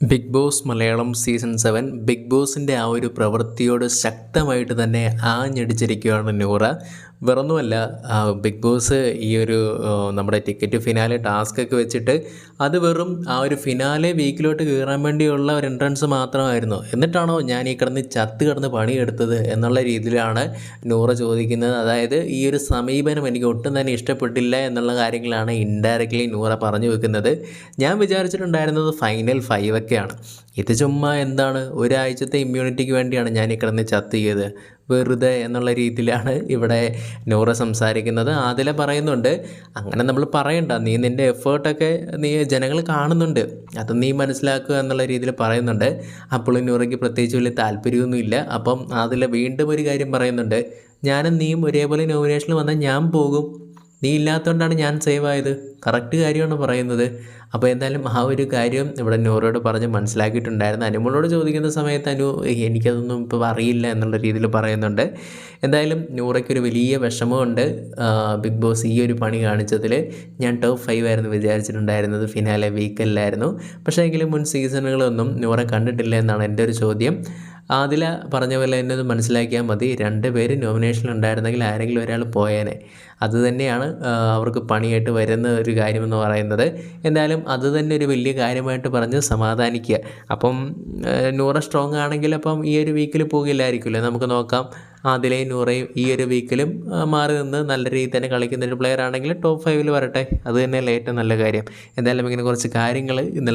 Bigg Boss Malayalam season seven Bigg ബോസിന്റെ ആ ഒരു പ്രവൃത്തിയോട് ശക്തമായിട്ട് തന്നെ ആഞ്ഞടിച്ചിരിക്കുകയാണ് നൂറ. വേറൊന്നുമല്ല ബിഗ് ബോസ് ഈ ഒരു നമ്മുടെ ടിക്കറ്റ് ഫിനാലെ ടാസ്ക് ഒക്കെ വെച്ചിട്ട് അത് വെറും ആ ഒരു ഫിനാലെ വീക്കിലോട്ട് കയറാൻ വേണ്ടിയുള്ള ഒരു എൻട്രൻസ് മാത്രമായിരുന്നു. എന്നിട്ടാണോ ഞാൻ ഈ കിടന്ന് ചത്ത് കിടന്ന് പണിയെടുത്തത് എന്നുള്ള രീതിയിലാണ് നൂറ ചോദിക്കുന്നത്. അതായത് ഈ ഒരു സമീപനം എനിക്ക് ഒട്ടും തന്നെ ഇഷ്ടപ്പെട്ടില്ല എന്നുള്ള കാര്യങ്ങളാണ് ഇൻഡയറക്റ്റ്ലി നൂറ പറഞ്ഞു വെക്കുന്നത്. ഞാൻ വിചാരിച്ചിട്ടുണ്ടായിരുന്നത് ഫൈനൽ ഫൈവ് ഒക്കെയാണ് ഇത് ചുമ്മാ എന്താണ് ഒരാഴ്ചത്തെ ഇമ്മ്യൂണിറ്റിക്ക് വേണ്ടിയാണ് ഞാൻ ഈ കിടന്ന് ചത്ത് ചെയ്ത് വെറുതെ എന്നുള്ള രീതിയിലാണ് ഇവിടെ നൂറ സംസാരിക്കുന്നത്. ആദില പറയുന്നുണ്ട് അങ്ങനെ നമ്മൾ പറയണ്ട നീ നിന്റെ എഫേർട്ടൊക്കെ നീ ജനങ്ങൾ കാണുന്നുണ്ട്. അത് നീ മനസ്സിലാക്കുക എന്നുള്ള രീതിയിൽ പറയുന്നുണ്ട്. അപ്പോൾ നൂറയ്ക്ക് പ്രത്യേകിച്ച് വലിയ താല്പര്യമൊന്നുമില്ല അപ്പം ആദില വീണ്ടും ഒരു കാര്യം പറയുന്നുണ്ട് ഞാനും നീയും ഒരേപോലെ നോമിനേഷനിൽ വന്നാൽ ഞാൻ പോകും. നീ ഇല്ലാത്തതുകൊണ്ടാണ് ഞാൻ സേവ് ആയത്. കറക്റ്റ് കാര്യമാണ് പറയുന്നത്. അപ്പോൾ എന്തായാലും ആ ഒരു കാര്യം ഇവിടെ നൂറോട് പറഞ്ഞ് മനസ്സിലാക്കിയിട്ടുണ്ടായിരുന്നു. അനുമോളോട് ചോദിക്കുന്ന സമയത്ത് അനു എനിക്കതൊന്നും ഇപ്പോൾ അറിയില്ല എന്നുള്ള രീതിയിൽ പറയുന്നുണ്ട്. എന്തായാലും നൂറയ്ക്കൊരു വലിയ വിഷമമുണ്ട്. ബിഗ് ബോസ് ഈ ഒരു പണി കാണിച്ചതിൽ ഞാൻ ടോപ്പ് ഫൈവ് ആയിരുന്നു വിചാരിച്ചിട്ടുണ്ടായിരുന്നത്. ഫിനാലെ വീക്കല്ലായിരുന്നു പക്ഷേ എങ്കിലും മുൻ സീസണുകളൊന്നും നൂറ കണ്ടിട്ടില്ല എന്നാണ് എന്റെ ഒരു ചോദ്യം. ആദില പറഞ്ഞ പോലെ തന്നെ ഒന്ന് മനസ്സിലാക്കിയാൽ മതി. രണ്ട് പേര് നോമിനേഷൻ ഉണ്ടായിരുന്നെങ്കിൽ ആരെങ്കിലും ഒരാൾ പോയേനെ. അതുതന്നെയാണ് അവർക്ക് പണിയായിട്ട് വരുന്ന ഒരു കാര്യമെന്ന് പറയുന്നത്. എന്തായാലും അത് തന്നെ ഒരു വലിയ കാര്യമായിട്ട് പറഞ്ഞ് സമാധാനിക്കുക. അപ്പം നൂറ സ്ട്രോങ് ആണെങ്കിൽ അപ്പം ഈ ഒരു വീക്കിൽ പോകില്ലായിരിക്കുമല്ലോ നമുക്ക് നോക്കാം. ആദിലയും നൂറയും ഈ ഒരു വീക്കിലും മാറി നിന്ന് നല്ല രീതിയിൽ തന്നെ കളിക്കുന്ന ഒരു പ്ലെയർ ആണെങ്കിൽ ടോപ്പ് ഫൈവിൽ വരട്ടെ. അത് തന്നെയല്ലേ ഏറ്റവും നല്ല കാര്യം. എന്തായാലും ഇങ്ങനെ കുറച്ച് കാര്യങ്ങൾ ഇന്നലെ